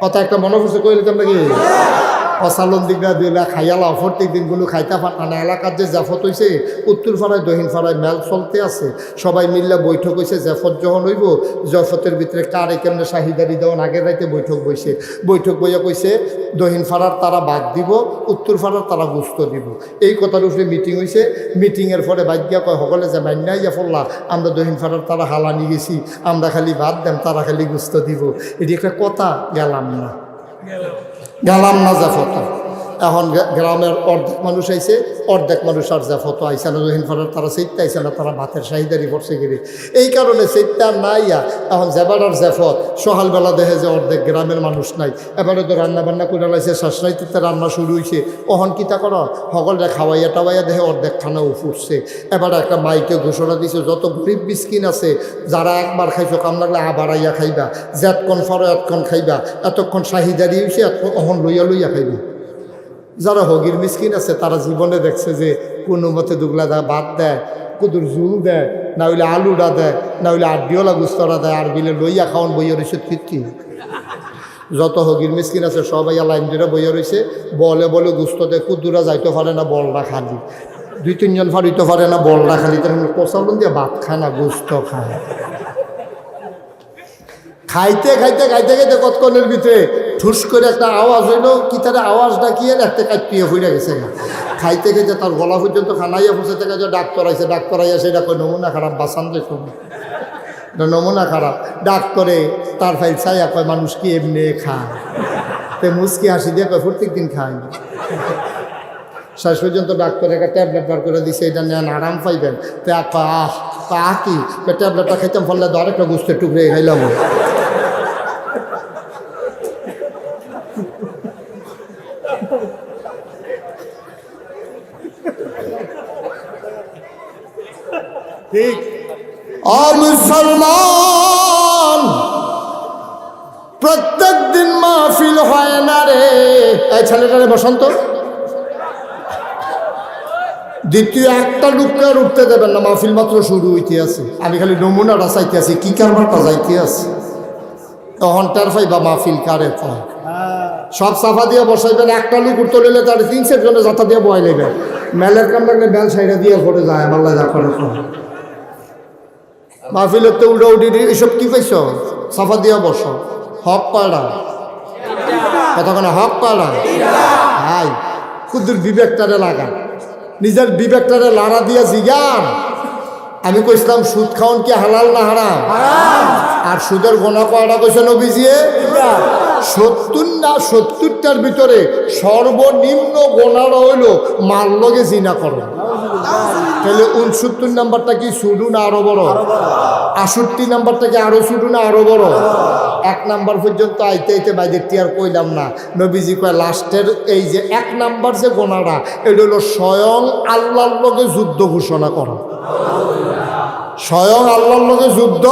কথা একটা মনে করছে কইলে তো নাকি অসালন দিকরা দিলা খাইয়ালা প্রত্যেক দিনগুলো খাইতে পার না। এলাকার যে জাফত হইছে, উত্তর পাড়ায়, দক্ষিণ পাড়ায় মেল চলতে আছে। সবাই মিল্লা বৈঠক হয়েছে জাফত যখন হইব, জফতের ভিতরে কার কেমনে শাহিদারি দেওয়ান? আগের রাইতে বৈঠক বইছে। বৈঠক বইয়া কইছে, দক্ষিণ পাড়ার তারা বাদ দিব, উত্তর পাড়ার তারা গুস্ত দিব। এই কথার উপরে মিটিং হয়েছে মিটিংয়ের পরে বাদ্যা কয় সকলে যে মান্যা ইয়া ফল্লা আমরা দক্ষিণ পাড়ার তারা হালানি গেছি, আমরা খালি বাদ দেন তারা খালি গুস্ত দিব। এটি একটা কথা, গেলাম না। গেলাম না জাফত এখন গ্রামের অর্ধেক মানুষ আইছে, অর্ধেক মানুষ আর জাফত আইসে না রহিন ফারার তারা সেইটা আইসে না তারা ভাতের সাহিদারি পড়ছে গেলে এই কারণে সেইটা নাই এখন জেবাড়ার জাফত সকালবেলা দেখে যে অর্ধেক গ্রামের মানুষ নাই। এবারে তো রান্না বান্না করে লাইছে শাসনাইতে রান্না শুরু হয়েছে অহন কিতা করো? সকলে খাওয়াইয়া টাওয়াইয়া দেখে অর্ধেক খানাও ফুটছে। এবারে একটা মাইকে ঘোষণা দিছে, যত গরিব বিস্কিন আছে, যারা একবার খাইছো, কাম লাগলে আবার আইয়া খাইবা। যেতক্ষণ ফারো এতক্ষণ খাইবা। এতক্ষণ সাহিদারি হয়েছে এতক্ষণ অহন লইয়া লইয়া খাইবা। যারা হগির মিসকিন আছে, তারা জীবনে দেখছে যে কোনো মতে দুগলা দেয় ভাত দেয়, কুদুর জুল দেয়, না হইলে আলুটা দেয়, না হইলে আড্ডিওলা গুস্তরা দেয়, আর বিলে লইয়া খাওয়ান বইয়া রয়েছে ফিরকি যত হগির মিসকিন আছে, সবাই লাইন ধরে বইয়া রয়েছে বলে বলে গুস্ত দেয়, কুদুরা যাইতে পারে না বলটা খালি। দুই, তিনজন ফাড়িতে পারে না বলটা খালি। তার কোচালন দিয়ে ভাত খায় না, গুস্ত খায়। খাইতে খাইতে খাইতে খাইতে কতক্ষণের ভিতরে ঠুস করে একটা আওয়াজ হইল, কি তার আওয়াজ ডাকিয়ে একটা কাটিয়ে হইয়া গেছে খাইতে খাইতে তার গলা পর্যন্ত খানাইয়া ফুসে থেকে যে ডাক্তার আইছে, ডাক্তার আইয়া সেটা কই নমুনা খারাপ, বাসান এটা নমুনা খারাপ। ডাক্তরে তার ফাইল চাইয়া কয়, মানুষ কি এমনি খায়? তে মুসকি হাসি দিয়ে কয়, প্রত্যেক দিন খায় শেষ পর্যন্ত ডাক্তার একটা ট্যাবলেট বার করে দিছে, এটা নেন, আরাম পাইবেন। তে আহ আহ কি? ট্যাবলেটটা খাইতাম ফলে তো আরেকটা গুস্তের টুকরে খাইলাম। ঠিক। আর মুসলমান, প্রত্যেক দিন মাহফিল হয় না রে। এই ছেলেটারে বসন্ত দ্বিতীয় একটা লোককে আর উঠতে দেবেন না, মাহফিল মাত্র শুরু হইতে আছে আমি খালি নমুনাটা চাইতে আছি কি কারবারটা যাইতে আছে তখন টের পাইবা মাহফিল কারে কয়। সব সাফা দিয়ে বসাইবেন, একটা লোক উঠতে লইলে তার তিন চার জনে যাতা দিয়ে বয় নেবেন মেলের কাম লাগলে বেল সাইডে দিয়ে পড়ে যায়, আল্লাহ যা করে। মাহফিলের তো উল্টা উঠি এসব কি পাইছ সাফা দিয়া বস। হক পাড়া। কতক্ষণ হক পাড়া। হাই, কুদুর বিবেকটারে লাগা নিজের বিবেকটারে লাড়া দিয়া জিগান। আমি কইছিলাম, সুদ খাওয়ান কি হালাল না হারাম? আর সুদের গোনা কয়টা কইছে নবীজিয়ে? সত্তর না সত্তরটার ভিতরে সর্বনিম্ন গোনাটা হইল মাল লগে জিনা করো। তাহলে উনসত্তর নাম্বারটা কি শুধু না আরও বড়? আষট্টি নাম্বারটা কি আরও শুধু না আরও বড়? এক নাম্বার পর্যন্ত আইতে আইতে বাইরে টিয়ার কইলাম না। নবীজি কয় লাস্টের এই যে এক নাম্বার যে গোনাটা এটা হলো স্বয়ং আল্লাহর লোকে যুদ্ধ ঘোষণা করা। স্বয়ং আল্লাহর লোকে যুদ্ধ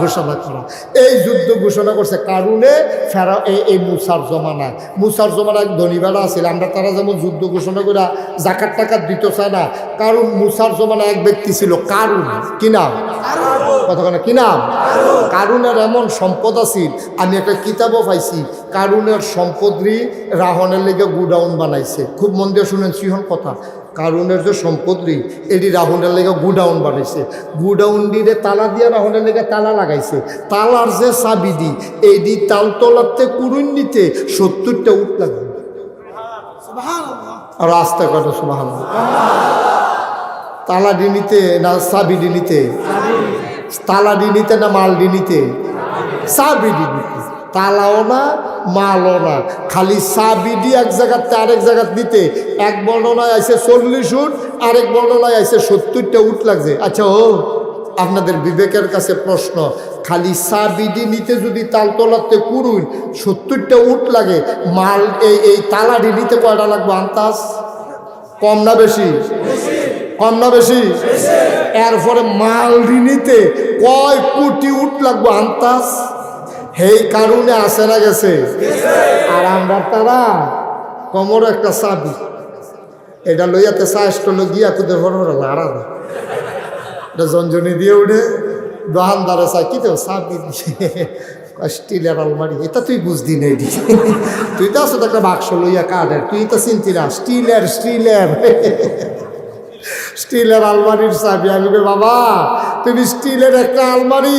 ঘোষণা করা। এই যুদ্ধ ঘোষণা করছে কারণে ফেরা এই এই মুসার জমানায়। মুসার জমানায় ধনীবেলা আছিল, আমরা তারা যেমন যুদ্ধ ঘোষণা করে জাকাত টাকাত দিত চায় না, কারণ মুসার জমানায় এক ব্যক্তি ছিল কারুন। কি নাম? কতক্ষণ কি নাম? কারুনের এমন সম্পদ আছিল, আমি একটা কিতাবও পাইছি, কারুনের সম্পদরি রাহনের লেগে গুডাউন বানাইছে। খুব মন দিয়ে শুনেন সিহন কথা। কারুনের যে সম্পদরি এটি রাহুনের লেগে গুডাউন বানাইছে। গুডাউন দিয়ে তালা দিয়ে রাহুনের লেগে তালা লাগাইছে। তালার যে চাবি দি এই দি তাল তলাতে কুরুন নিতে সত্তরটা উঠ লাগবে। আর রাস্তা কত সুবাহ তালা ডিনিতে না চাবি ডিনিতে তালা ডিনিতে না মাল ডিনিতে চাবি। ডিনিতে তালাও না, মালও না। খালি চাবিডি এক জায়গাতে আরেক জায়গাত দিতে এক বর্ণনায় আছে চল্লিশ উঠ আরেক বর্ণনায় আছে সত্তরটা উঠ লাগছে। আচ্ছা ও, আপনাদের বিবেকের কাছে প্রশ্ন। খালি চাবিডি নিতে যদি তাল তালতলাতে কুরুন, সত্তরটা উঠ লাগে, মাল, এই এই তালাডি নিতে কয়টা লাগবে? আন্তাজ? কম না বেশি? কম না বেশি? এরপরে মাল ঋণিতে কয় কোটি উঠ লাগবো? আন্তাজ? সেই কারণে আসে না গেছে। আর আমরা তারা কমর একটা চাবি। এটা লইয়াতে চাষটা গিয়া কুদের বড় বড়। এটা জঞ্জনি দিয়ে উঠে দোকানদারে চাই কি তো চাবি স্টিলের আলমারি। এটা তুই বুঝদি নাই তুই তো আসো একটা বাক্স লইয়া কাঠের। তুই তো চিনতি না স্টিলের স্টিলের স্টিলের আলমারির চাবি আমি বাবা। তুমি স্টিলের একটা আলমারি,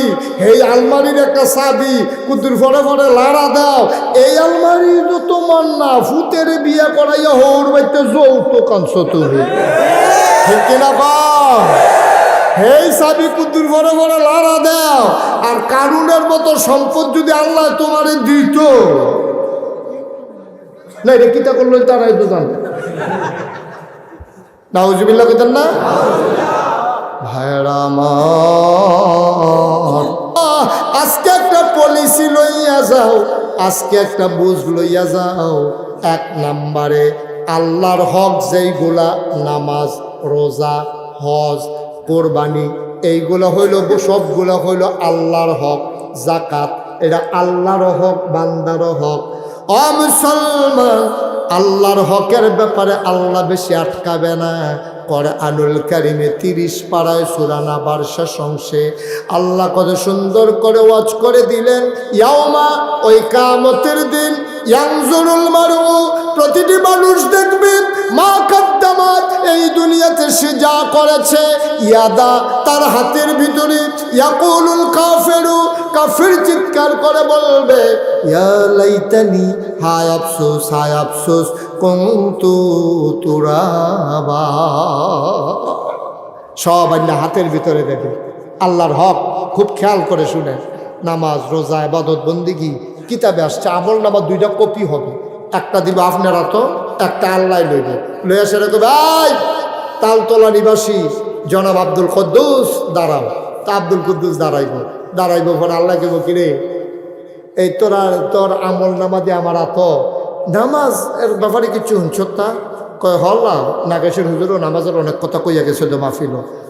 এই আলমারির একটা চাবি কুতুর ফরে ফরে লাড়া দাও। এই আলমারি তো তোমার না ফুতের বিয়ে করাইয়া হৌর বাইতে যৌতুক আনছ তুমি। ঠিক কিনা কম এই চাবি কুতুর ফরে ফরে লাড়া দাও। আর কারুনের মতো সম্পদ যদি আল্লাহ তোমারে দিত। না, এটা কিতা করল? তারাই তো জানবে নাউজুবিল্লাহ কইতেন না? ভাইরা আজকে একটা পলিসি লইয়া যাও, আজকে একটা বুঝ লইয়া যাও। এক নাম্বারে, আল্লাহর হক যেইগুলা নামাজ, রোজা, হজ, কোরবানি, এইগুলো হইল, সবগুলো হইল আল্লাহর হক জাকাত এটা আল্লাহর হক বান্দার হক। অ মুসলমান আল্লাহর হকের ব্যাপারে আল্লাহ বেশি আটকাবে না। করে আনুল কারিমে তিরিশ পাড়ায় সুরানা বার্ষা সংসে আল্লাহ কত সুন্দর করে ওয়াজ করে দিলেন ইয়াওমা ওই কামতের দিন ইয়াংজুরুল মারু প্রতিটি মানুষ দেখবে মা কাদ্দামাত এই দুনিয়াতে সে যা করেছে, ইয়াদা তার হাতের ভিতরে। ইয়াকুলুল কাফেরু, কাফির চিৎকার করে বলবে, ইয়া হায় আফসোস হায় আফসোস, কন্তু তুরাবা। সব আল্লাহ হাতের ভিতরে দেবে। আল্লাহর হক খুব খেয়াল করে শুনে নামাজ, রোজা এবাদত বন্দিগি, কিতাবে আসছে, আমল নামাজ দুইটা কপি হবে। একটা দিব আপনারা তো, একটা আল্লাহ লইবে। লইয়া সেটা কবে ভাই তালতলা নিবাসী, জনাব আব্দুল কদ্দুস, দাঁড়াও। তা আব্দুল কুদ্দুস দাঁড়াইব। দাঁড়াইব পরে আল্লাহ কেব কিরে এই তোরা তোর আমল নামাজে আমার আত নামাজ এর ব্যাপারে কিছু হুঞ্চতা কয়, হল্লা নাগেশের হুজুরও নামাজের অনেক কথা কইয়া গেছে তো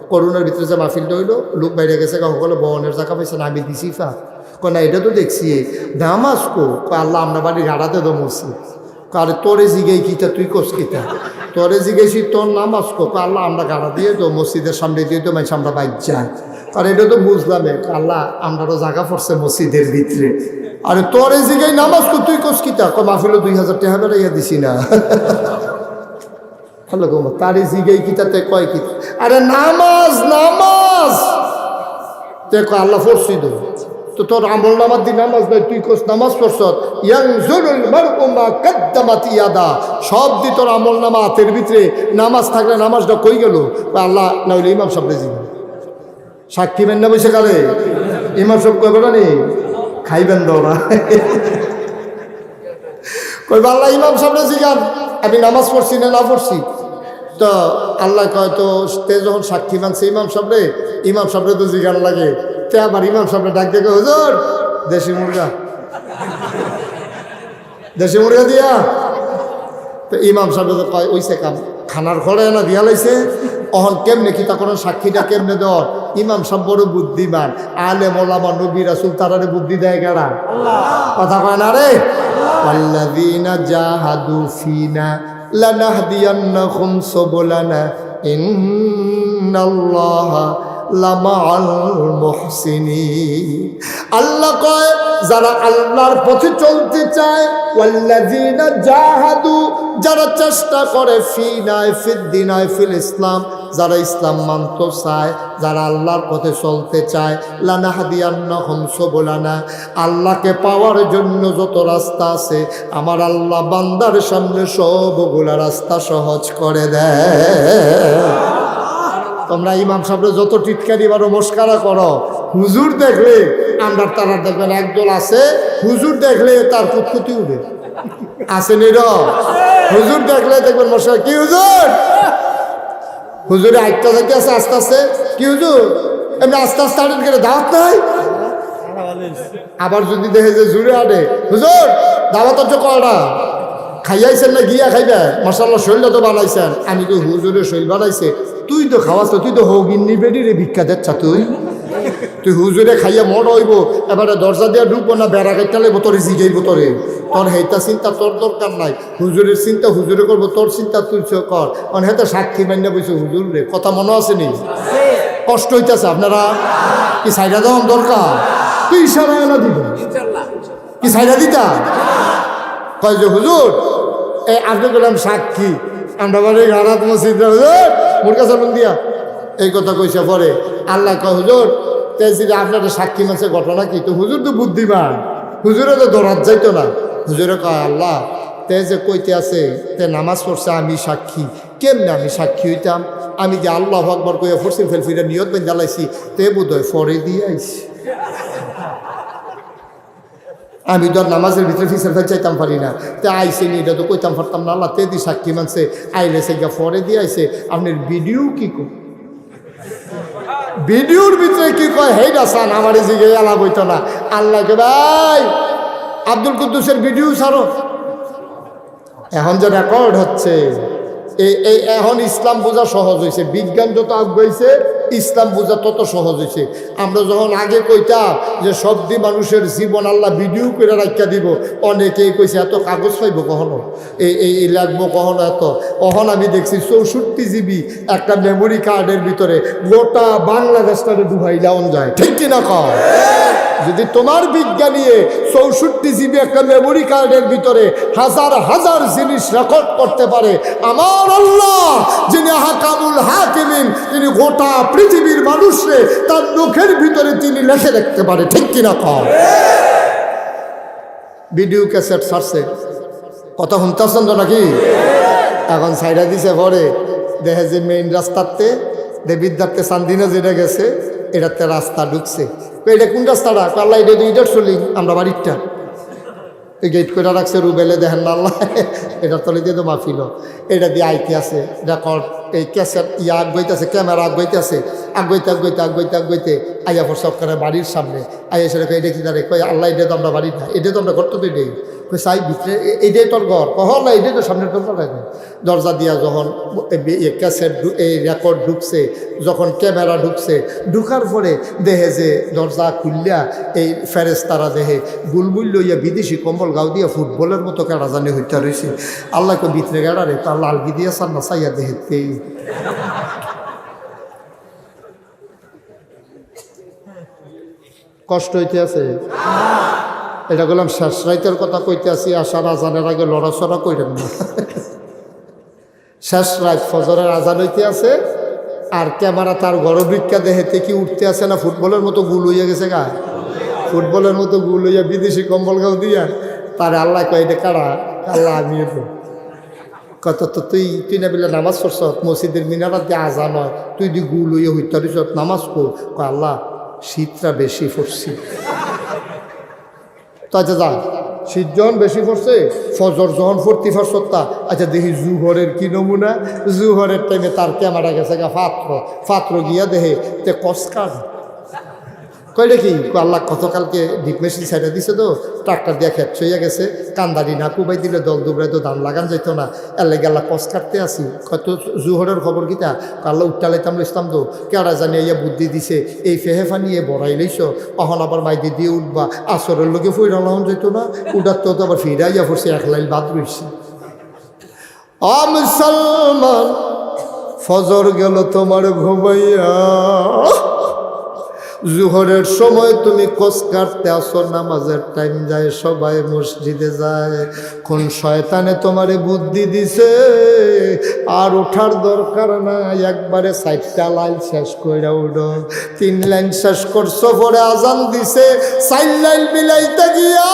মাহফিল করুণের ভিতরে যে মাহফিলটা হইল, লোক বাইরে গেছে সকলে বহনের জায়গা পাইছে আমি দিছি ফা। কয়, না এটা তো দেখছি নামাজ কো? আল্লাহ আমরা বাড়ি গাড়াতে মসি কারে তোরে জিগাই কিতা তুই কোস কিতা তোরে জিগাইছি তোর নামাজ কো? আল্লাহ আমরা গাড়া দিয়ে তো মসজিদের সামনে দিয়ে তো মানুষ আমরা বাইর যাই আর এটা তো বুঝলাম আল্লাহ আমরাও জায়গা পড়ছে মসজিদের ভিতরে। আরে, তোরে জিগাই নামাজ তো তুই কোস কিতা মাহফিল দুই হাজার টাকা বেড়াইয়া দিছি না। হলো গো, তারে জিগাই কিতাতে কয় কিতা আরে নামাজ নামাজ! কয় আল্লাহ পড়ছি তো তো তোর আমল নামাজ দি নামাজ নাই, তুই কোস নামাজ পড়ছ। ইয়াদা। সব দি তোর আমল নামা হাতের ভিতরে নামাজ থাকলে নামাজটা কই গেল? আল্লাহ, না হইলে ইমাম সাহেব জিগাই সাক্ষী বেন না বসে কারে ইমাম সাহেব কয় বেড়া নি? খাইবেন দৌড়া কই আল্লাহ, ইমাম সামনে জিগান আমি নামাজ পড়ছি না না পড়ছি? তো আল্লাহ কয় তো তে যখন সাক্ষী মানছে ইমাম সামনে ইমাম সামনে তো জিগান লাগে। তে আবার ইমাম সামনে ডাক দেখে হুজুর দেশি মুরগা। দেশি মুরগা দিয়া। তো ইমাম সাহেব তো কয় ওইসে কাম খানার ঘরে না দিয়া লাইছে। অহন কেমনে কি তা কোনো সাক্ষীটা কেমনে দর ইমাম সাহেব বড় বুদ্ধিমান আলে মোলামা নবী রাসুল তারারে বুদ্ধি দেয় গেরা কথা কয় না রে? আল্লাযীনা জাহাদু ফিনা لنهدينهم سبلنا. إن الله আল্লাহ কয়, যারা আল্লাহর পথে চলতে চায়, ওয়াল্লাযীনা জাহাদু, যারা চেষ্টা করে, ফি ফিনায় ফিদ্দিনায় ফিল ইসলাম, যারা ইসলাম মানতে চায়, যারা আল্লাহর পথে চলতে চায়, লানাহাদিয়ান্নাহুম সুবুলানা। আল্লাহকে পাওয়ার জন্য যত রাস্তা আছে, আমার আল্লাহ বান্দার সামনে সবগুলা রাস্তা সহজ করে দেয়। তোমরা ইমাম সাহেবের যত টিটকারি বা নমস্কারা করো, হুজুর দেখলে আমরা তারা দেখবেন একদল আছে, হুজুর দেখলে তার কুতকুতি উঠে। আসেনি র হুজুর দেখলে দেখবেন মশাই, কি হুজুর? হুজুরে আটটা থেকে আছে, আস্তে আস্তে, কি হুজুর? এমনি আস্তে আস্তে আটেন করে, দাওয়াত নাই? আবার যদি দেখে যে জুড়ে আনে হুজুর, দাওয়াত হচ্ছে কয়টা? খাইয়াইছেন না, গিয়া খাইবে? মশাল্লা শৈলটা তো বানাইছেন। আমি তো হুজুরে শৈল বানাইছে। তুই তো খাওয়াস তুই তো হগিন্নি বেডি রে ভিক্ষা দিচ্ছা তুই। তুই হুজুরে খাইয়া মন হইব, এবারে দরজা দিয়া ঢুকবো না, বেড়া কাইটা লাগবো তোরে জিগাইব তোরে। হেতা চিন্তা তোর দরকার নাই, হুজুরের চিন্তা হুজুরে করব, তোর চিন্তা তুই কর। কারণ হেতা সাক্ষী মান্য বসে হুজুর রে, কথা মনে আছে নি? কষ্ট হইতেছে, আপনারা কি সাইডা দেওয়ার দরকার? তুই ইশারা এলা দিব। কি সাইডা দিতা? কয় যে, হুজুর এই আপনি বললাম সাক্ষী আমরা বাড়ি গানাত মসজিদ হুজুর মোর দিয়া। এই কথা কইছে পরে, আল্লাহ কয়, হুজুর তেজি আপনার সাক্ষী মাসে ঘটনা কি? তো হুজুর তো বুদ্ধিমান। হুজুরে তো দৌড়াত যাইতো না। হুজুরে কয়, আল্লাহ, তে যে কইতে আছে, তে নামাজ পড়ছে, আমি সাক্ষী। কেমনে আমি সাক্ষী হইতাম? আমি যে আল্লাহ আকবর কইয়া ফরসিল ফেল ফিরে নিয়ত বেন জ্বালাইছি, তে বোধ হয় ফরে দিয়ে আইছি। আমি আর নামাজের ভিতরে ফিসের ফেল চাইতাম পারি না। তে আইসে নি এটা তো কইতাম পারতাম না, আল্লাহ তে দি সাক্ষী মানছে, আইলে সে গা ফরে দিয়ে আইসে, আপনার ভিডিও কি কো ভিডিওর ভিতরে কি কয়? হেই রাসান আমার জিগে আলাপ হইতো না। আল্লাহকে ভাই, আব্দুল কুদ্দুসের ভিডিও ছাড়ো। এখন যে রেকর্ড হচ্ছে এই এখন ইসলাম বোঝা সহজ হয়েছে বিজ্ঞান যত আগাইছে ইসলাম বোঝা তত সহজ হয়েছে। আমরা যখন আগে কইতাম যে সব দি মানুষের জীবন আল্লাহ ভিডিও করে রাখা দিব, অনেকেই কইছে, এত কাগজ পাইব কখনো? এই এই লাগবো কখনো এত? অহন আমি দেখছি চৌষট্টি জিবি একটা মেমোরি কার্ডের ভিতরে গোটা বাংলাদেশটাকে লাউন যায়। ঠিক কিনা কর যদি তোমার বিজ্ঞানীয়ে চৌষট্টি জিবি একটা মেমোরি কার্ডের ভিতরে হাজার হাজার জিনিস রেকর্ড করতে পারে, আমার আল্লাহ যিনি হাকামুল হাকিমিন, তিনি গোটা পৃথিবীর মানুষরে তার মুখের ভিতরে তিনি লেখে রাখতে পারে, ঠিক কিনা কম ভিডিও ক্যাসেট ছাড়ছে। কথা শুনতেছেন তো নাকি? এখন সাইডা দিছে পরে। দেখে যে মেইন রাস্তাতে দে বিদ্যার্থে চান্দিনা যেটা গেছে, এটাতে রাস্তা ঢুকছে। এটা কোন রাস্তাটা? আল্লাহ, এটা দুইটার চলি আমরা বাড়িরটা। এই গেট করে রাখছে রুবেলে, দেখেন না আল্লাহ। এটা তলে দিয়ে তো মাফিল এটা দিয়ে আইতে আছে। রেকর্ড, এই ক্যাসেট, ইয়া আছে ক্যামেরা আগবইতে আছে আগবইতে আগবইতে আগবইতে আগবইতে আইয়া পর সরকারে বাড়ির সামনে। আইয়া সেটা এটা কি কই আল্লাহ, এটা তো আমরা বাড়ির না। এটা তো আমরা করতে তো সাই ভিতরে এইটাই তোর ঘর কহ না এটাই তো সামনের তোর দরজা দিয়া যখন ক্যাসেট এই রেকর্ড ঢুকছে, যখন ক্যামেরা ঢুকছে ঢুকার পরে দেহে যে দরজা খুললিয়া এই ফেরেস তারা দেহে বুলবুল লইয়া বিদেশি কম্বল গাও দিয়া ফুটবলের মতো কেড়া জানি হইতে রয়েছে আল্লাহকে ভিতরে গেড়া রে, তার লালগি দিয়া সার না চাইয়া দেহেতে কষ্ট হইতে আছে? এটা বললাম শেষ রাইতের কথা কইতে আসি আসার আজানের আগে লড়াচড়া কইরেন না। শেষ রাত ফজরের আজান হইতে আছে, আর ক্যামেরা তার গরবিক্ষা দেহেতে কি উঠতে আছে না, ফুটবলের মতো গুল হইয়া গেছে গা। ফুটবলের মতো গুল হইয়া বিদেশি কম্বল গাও দিয়া, তার আল্লাহ কয়, এটা কারা? আল্লাহ, আমি কত তো তুই তুই না বলে নামাজ পড়ছ? মসজিদের মিনারাত দিয়ে আজান হয়, তুই দি গুল হইয়া হইতে নামাজ কয়, আল্লাহ, শীতটা বেশি পড়ছি। আচ্ছা যা শীত যখন বেশি পড়ছে, ফজর যখন ফুর্তি ফরসত্তা আচ্ছা দেখি জুহরের কি নমুনা? জুহরের টাইমে তার ক্যামেরা গেছে গা ফাত্র ফাত্র গিয়া দেহে তে কসকার কয়টা কি আল্লাহ গতকালকে ডিপ মেশিন সাইডে দিছে তো ট্রাক্টর দিয়ে খেত ছইয়া গেছে, কান্দারি না কুবাই দিলে দল দুবড়াই তো ধান লাগান যাইতো না। এর লেগে আল্লাহ কস কাটতে আসি। কত জুহরের খবর কিতা? আল্লাহ উঠটালাইতাম লইতাম তো। কেডা জানি ইয়া বুদ্ধি দিছে, এই ফেহে ফানিয়ে বড়াই লইছ, অহন আবার মাইদি দিয়ে উঠবা। আসরের লোকে ফইরা লাহন যাইতো না, উঠার তো আবার ফিরা ইয়া পড়ছে এক লাইল বাদ রইছে। মুসলমান, ফজর গেল তোমার ঘুমাইয়া। জুহরের সময় তুমি কোষ কাটতে আসো, নামাজের টাইম যায়, সবাই মসজিদে যায়। কোন শয়তানে তোমারে বুদ্ধি দিছে? আর ওঠার দরকার না একবারে সাইডটা লাইন শেষ কইরা উঠো। তিন লাইন শেষ করছ, পরে আজান দিছে, চার লাইন মিলাইতে গিয়া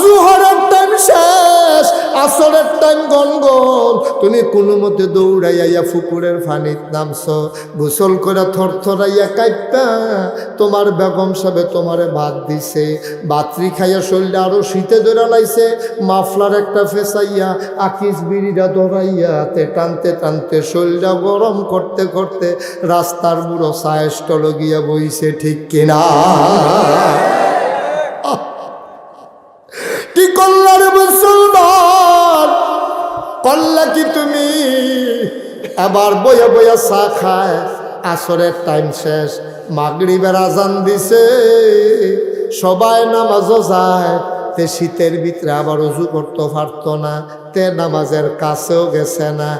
জুহরের টাইম শেষ। আসরের টাইম গনগন। তুমি কোনো মতে দৌড়াইয়া ফুকুরের ফানিত নামছ। গোসল করে থরথরাইয়া কাইপা। তোমার বেগম সাহেবে তোমারে ভাত দিছে। বাতরি খাইয়া শরীরটা আরও শীতে ধরে লাইছে। মাফলার একটা ফেসাইয়া, আকিস বিড়িটা ধরাইয়া, তে টানতে টানতে শরীরটা গরম করতে করতে রাস্তার বুড়ো সায়েস্টল গিয়া বইছে, ঠিক কিনা? করলা কি তুমি? আবার বইয়া বইয়া চা খায়। আসরের টাইম শেষ, মাগরিবের আজান দিছে। সবাই নামাজও যায়, তে শীতের ভিতরে আবার উজু করতে পারত না, তে নামাজের কাছেও গেছে না।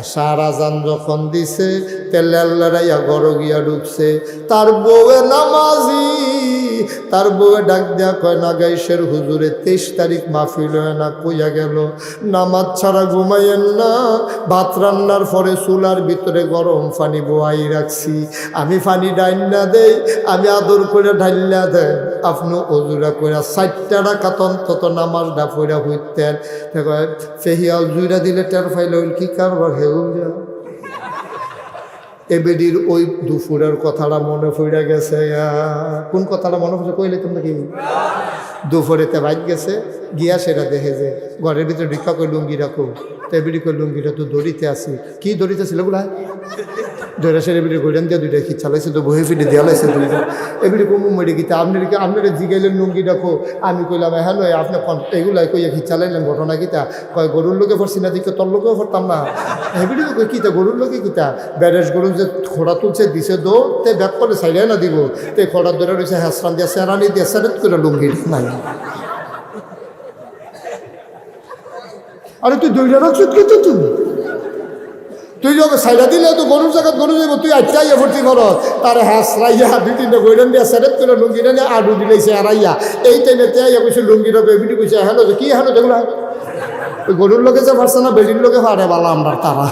এসার আজান যখন দিছে, তে লেল্লারাইয়া গড় গিয়া ঢুকছে তার বউয়ে নামাজি। তার বউয়ে ডাক দেয়া কয় না গাইশের হুজুরে, তেইশ তারিখ মাহফিল হয় না, কইয়া গেল, নামাজ ছাড়া ঘুমাইয়েন না, ভাত রান্নার পরে চুলার ভিতরে গরম পানি বোয়াই রাখছি। আমি পানি ডাইনা দেই, আমি আদর করে ঢাইলা দেয় আপনি অজুরা করে ষাটটা টাকা অন্তত নামাজ ডা পইরা হইতেন। ফেহিয়াল জুইরা দিলে টের ফাইলে কি কারবার হেউ যা এবেডির ওই দুপুরের কথাটা মনে পড়ে গেছে। কোন কথাটা মনে পড়ছে কইলে তোমরা কি? দুপুরেতে বাইক গেছে, গিয়া সেটা দেখে যে ঘরের ভিতরে ঢিকা করে লুঙ্গি রাখো। তো এবিডি কই লুঙ্গিটা তো দড়িতে আছি। কি দড়িতে ছিলগুলা ধরে সেরে বিড়ি গোডান দিয়ে দুইটা কি চালাইছে তো, বহে ফিটে দেওয়া লাইছে দুইটা। এবিডি কমু মরে গিতে আপনার কি আপনার জিগাইলেন লুঙ্গি রাখো আমি কইলাম হ্যাঁ নয় আপনি এগুলাই কইয়া কি চালাইলেন ঘটনা কিতা কয়, গরুর লোকে পড়ছি না দিকে তোর লোকেও পড়তাম না। হেবিডি তো কই, কিতা, গরুর লোকে কিতা? ব্যারেজ গরু যে খোড়া তুলছে, দিছে দো, তে ব্যাক করে সাইডে না দিব। তে খোড়া ধরে রয়েছে হ্যাসরান দিয়ে, সেরানি দিয়ে, সেরেত করে লুঙ্গি নাই। আরে তুই দইটা রাখছিস কি তো তুই তুই যখন সাইডা দিলে তো গরুর জায়গা গরু যাব তুই আচ্ছা ইয়ে ভর্তি কর। তার হ্যাঁ রাইয়া, দুই তিনটা গৈরান দিয়া সেরেত করে লুঙ্গিটা নিয়ে আডু দিলেছে আড়াইয়া এই টাইমে তেয়া কইছে লুঙ্গিটা বেবিটি কইছে, হ্যালো কি হ্যালো, দেখল? ওই গরুর লোকে যে পারছে না বেডির লোকে পারে বালা আমরা তারা।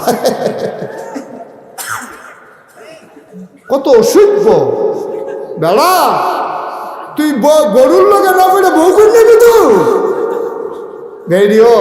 কত অসভ্য। বেড়া, তুই গরুর লোকে না পেলে বউ করে নিবি তো বেডিও।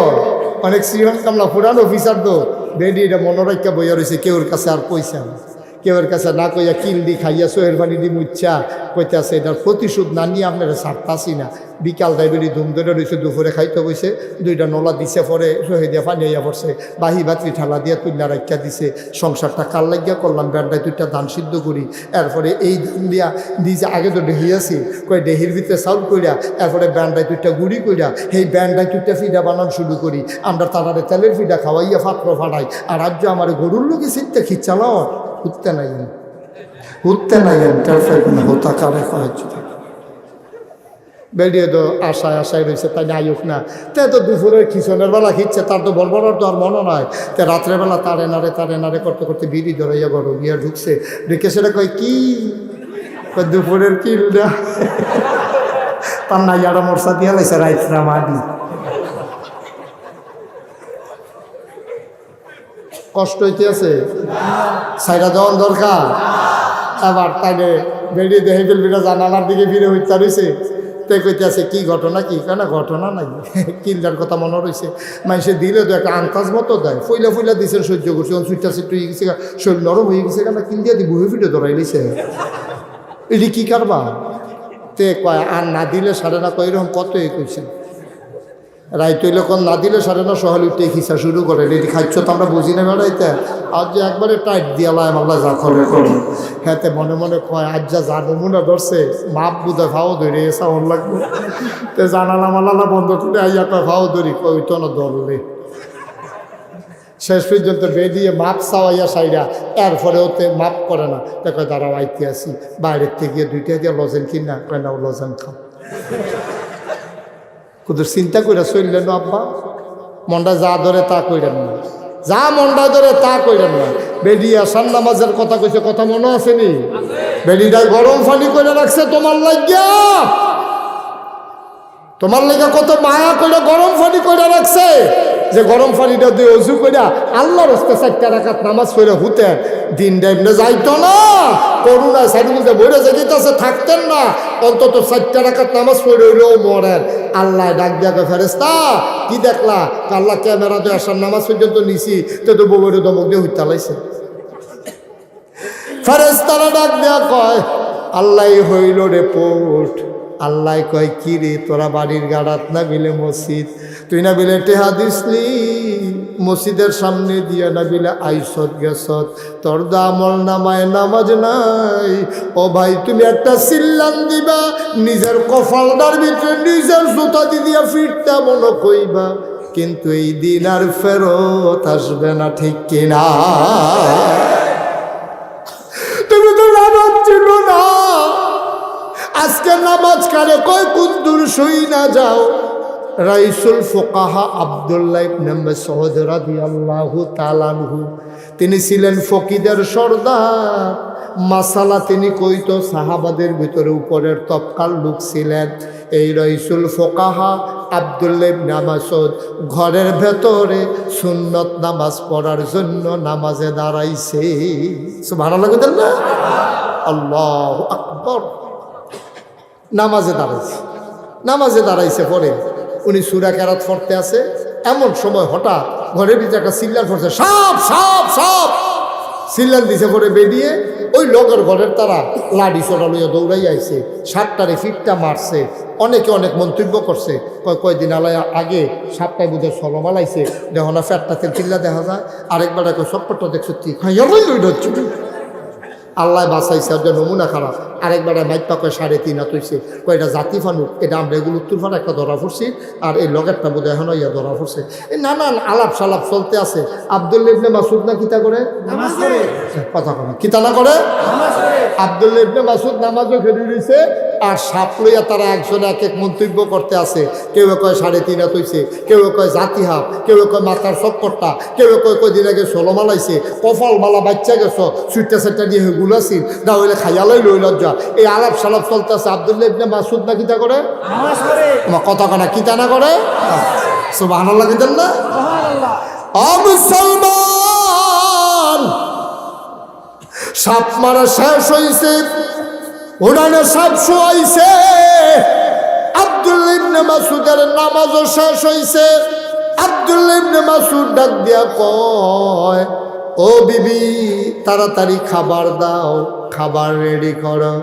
অনেক শ্রীরাম কামলা পুরান অফিসার তো। বেডি এটা মনোরক্ষা বইয়া রয়েছে কেউর কাছে আর পয়সা নেই। কেউর কাছে না কইয়া কিল দি খাইয়া সোহের পানি দি মুচ্ছা কইতে আছে এটার প্রতিশোধ না নিয়ে আপনারা ছাড়তাছি না। বিকাল ডাইবেরি ধুম ধরে রয়েছে দুপুরে খাইতে বসে দুইটা নলা দিছে পরে সহে দিয়া পানি আইয়া পড়ছে, বাহি বাতি ঠালা দিয়া তুলনা রাখিয়া দিছে, সংসারটা কাল লাগিয়া করলাম ব্যান্ডায় দুইটা ধান সিদ্ধ করি। এরপরে এই ধান দিয়া দিয়েছে আগে তো ডেহি আছি কই ডেহির ভিতরে চাউল কইরা, এরপরে ব্যান্ডায় দুইটা গুড়ি কইরা, সেই ব্যান্ডায় দুইটা ফিডা বানান শুরু করি। আমরা তারারে তেলের ফিডা খাওয়াইয়া পাত্র ফাটাই, আর রাজ্য আমার গরুর লোকে সিটটা খিচালাও উঠতে নাই উঠতে নাই তার ফেরগুলো হতা কারে বেরিয়ে তো আশায় আশায় রয়েছে, তাই না আয়ুক না। তে তো দুপুরের খিচনের বেলা খিচ্ছে, তার তো বড় তো আর মনে নয় তে রাত্রেবেলা তারে নারে তারে নারে করতে করতে বিড়ি ধরাইয়া বড় গিয়া ঢুকছে। ঢুকে সেটা কয়, কি? দুপুরের কিলটা তার না ইয়ারা মরসা দিয়া লাইছে রাইতরা মাদি কষ্ট হইতে আছে সাইডা দেওয়ার দরকার। আবার তাইলে বেরিয়ে দেখে ফেলবিটা জানালার দিকে ফিরে হইতে রয়েছে তাই কইতে আছে কি ঘটনা কি? কেন ঘটনা নাই। কিল্লার কথা মনে রয়েছে মানুষে দিলে তো একটা আন্তাজ মতো দেয়। ফইলা ফইলা দিছে, সহ্য করছে। সুইটা সিট হয়ে গেছে শরীর নরম হয়ে গেছে কেন কিল দিয়ে বহে ফিটে ধরাই লিছে এটি কি কারবা তে কয়, আর না দিলে সাড়ে না। কয়, এরকম কত এ কইছে? রাইত হইলে না দিলে সাড়ে না সকাল উঠে খিসা শুরু করে। রেডি খাচ্ছ তো আমরা বুঝি না বেড়াইতে আজ যে একবারে টাইট দিয়া লাই মাল্লা যা করে করো মনে মনে কয়, আজ যা যা নমুনা ধরছে, মাপ বুধে ফাও ধরে এসা ওর লাগবে। তে জানালা মালালা বন্ধ করে আইয়া কয়, ফাও ধরি, কই তো না ধরলে। শেষ পর্যন্ত বেরিয়ে মাপ চাওয়াইয়া সাইরা এরপরে ওতে মাপ করে না। দেখো দাঁড়াও, আইতে আসি। বাইরের থেকে গিয়ে দুইটা দিয়ে লজেন কিনা? কয় না লজেন খাও। কুদুর চিন্তা করে চললেন আব্বা, মনটা যা ধরে তা কইলেন না। যা মনটা ধরে তা কইলেন না। বেডি আসান নামাজের কথা কইছে, কথা মনে আছে নি? বেডিটাই গরম ফানি করে রাখছে তোমার লাগিয়া। তোমার লেগে কত মায়া করে গরম পানি করে রাখছে। যে গরম পানিটা দিয়ে অজু করে আল্লাহর হস্তে চারটা রাখাত নামাজ পড়ে হুতেন। দিন এমনি যাইতো না। করুণায় সাইডুলতে বইরে যেতেছে থাকতেন না। অন্তত চারটা রাখাত নামাজ পড়ে হইলেও মরেন। আল্লাহ ডাক দেখো ফেরেস্তা কি দেখলা? আল্লাহ ক্যামেরা দিয়ে আসার নামাজ পর্যন্ত নিছি। তো তো বউয়ের দমক দিয়ে হুইতে লাইছে। ফেরেস্তারা ডাক দেয়া কয়, আল্লাহ হইল রেপোর্ট আল্লাহ কয়, কি রে, তোরা বাড়ির গাড়াত না বিলে মসজিদ? তুই না বিলে টেহা দিসলি? মসজিদের সামনে দিয়া না বিলে আইসত গেছত তোর দামল নামায় নামাজ নাই। ও ভাই, তুমি একটা সিল্লান দিবা, নিজের কফালদার ভিতরে নিজের জুতা দি দিয়া ফিরতে মনে কইবা, কিন্তু এই দিন আর ফেরত আসবে না, ঠিক কিনা? কারে কয় কুন্দুর শুই না যাও? রাইসুল ফোকাহা আবদুল্লাহ ইবনে মাসউদ রাদিয়াল্লাহু তাআলাহু তিনি ছিলেন ফকিদের সর্দার। মাসালা তিনি কইতো সাহাবাদের ভিতরে উপরের তৎকাল লোক ছিলেন। এই রইসুল ফোকাহা আবদুল্লেব নামাসদ ঘরের ভেতরে সুন্নত নামাজ পড়ার জন্য নামাজে দাঁড়াইছে। ভালো লাগতেন না? আল্লাহ আকবর। নামাজে দাঁড়াইছে। নামাজে দাঁড়াইছে পরে উনি সুরা কেরাত ফরতে আছে এমন সময় হঠাৎ ঘরের ভিতরে একটা সিল্লার পড়ছে, সাপ সাপ সাপ। সিল্লার দিছে পরে বেরিয়ে ওই লগের ঘরের তারা লাডি চড়া লইয়া দৌড়াই আইছে। সাপটারে ফিটটা মারছে, অনেকে অনেক মন্তব্য করছে। কয় কয়দিন আলাই আগে সাপটায় বুধে সলমালাইছে দেখো না ফ্যাটটাতে চিল্লা দেখা যায়। আরেকবার সপ্পরটা দেখছ ঠিক হচ্ছে আল্লাহ বাসাইছে ওর নমুনা খারাপ। আরেকবার মাইপা কয় সাড়ে তিন হাত হইছে। কয়টা জাতি ফানুক এটা আমরা এগুলো উত্তর ফানা একটা ধরা পড়ছি আর এই লগেরটা বোধ হয় ইয়া ধরা পড়ছে। এই নানান আলাপ সালাপ চলতে আছে। আবদুল্লা ইবনে মাসুদ না কিতা করে? কথা কথা। কিতা না। করে? আবদুল্লা ইবনে মাসুদ নামাজও ফেরি রয়েছে আর সাপ লইয়া তারা একজন এক এক মন্তব্য করতে আছে। কেউ কয় সাড়ে তিন হাত হইছে কেউ কয় জাতি হাফ কেউ কয় মাথার চক্করটা কেউ কয় কয়দিন আগে ষোলো মালাইছে কফল মালা বাচ্চা গেছ সুইটা সেটা দিয়ে গুলাছিল না হইলে খাইয়ালাই লই লজ্জা। এই আলাপ সালাপ চলতে আছে আবদুল্লাহ ইবনে মাসুদ না কিতা করে? কথা কনা কিতা না করে? সুবাহ লাগিতেন না? অমুসলমান সাপ মারা শেষ হইছে। উড়ানে সাপ শোয়াইছে আব্দুল ইবনে মাসুদের নামাজও শেষ হইছে। আব্দুল ইবনে মাসুদ ডাক দিয়া কয়, ও বিবি, তাড়াতাড়ি খাবার দাও, খাবার রেডি করো।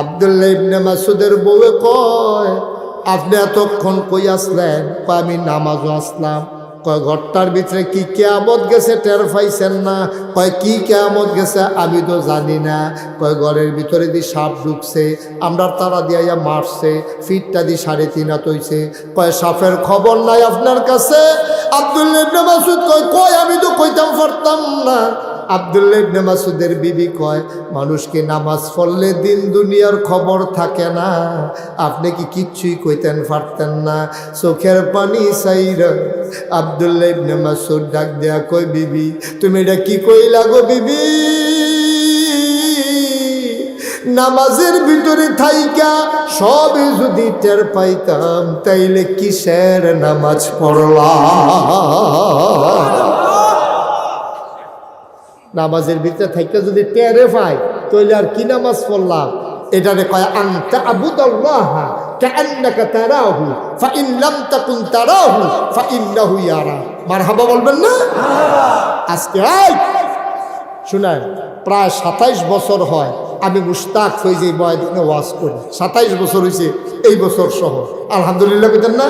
আব্দুল্লাহ ইবনে মাসুদের বউয়ে কয়, আপনি এতক্ষণ কই আসলেন? আমি নামাজও আসলাম। কয়, ঘরটার ভিতরে কি কেয়ামত গেছে টের পাইছেন না? কয়, কি কেয়ামত গেছে আমি তো জানি না। কয়, ঘরের ভিতরে দি সাপ ঢুকছে, আমরা তারা দিয়া মারছে, ফিটটা দি সাড়ে তিন হাত হইছে। কয়, সাপের খবর নাই আপনার কাছে? আব্দুল কয় কয়, আমি তো কইতাম পারতাম না। আবদুল্লাহ ইবনে মাসুদের বিবি কয় মানুষকে নামাজ পড়লে দিন দুনিয়ার খবর থাকে না? আপনি কি কিচ্ছুই কইতেন পারতেন না? চোখের পানি সাইর আবদুল্লাহ ইবনে মাসুদ ডাক দেয়া কই বিবি, তুমি এটা কি কইলা গো বিবি? নামাজের ভিতরে থাইকা, সবে যদি টের পাইতাম, তাইলে কিসের নামাজ পড়লাম নামাজের ভিতরে থাকতে যদি টেরে পাই তাহলে আর কি নামাজ পড়লাম? এটারে কয়, আনতা আবুদাল্লাহ কাআন্নাকা তারাহু, ফাইন লাম তাকুন তারাহু, ফাইন্নাহু ইয়ারা। মারহাবা বলবেন না? আজকে আই শুনেন, প্রায় সাতাইশ বছর হয়, আমি মুস্তাক হয়ে যে বয়দিনে ওয়াজ করি। সাতাইশ বছর হয়েছে এই বছর সহ। আলহামদুলিল্লাহ বুঝেন না?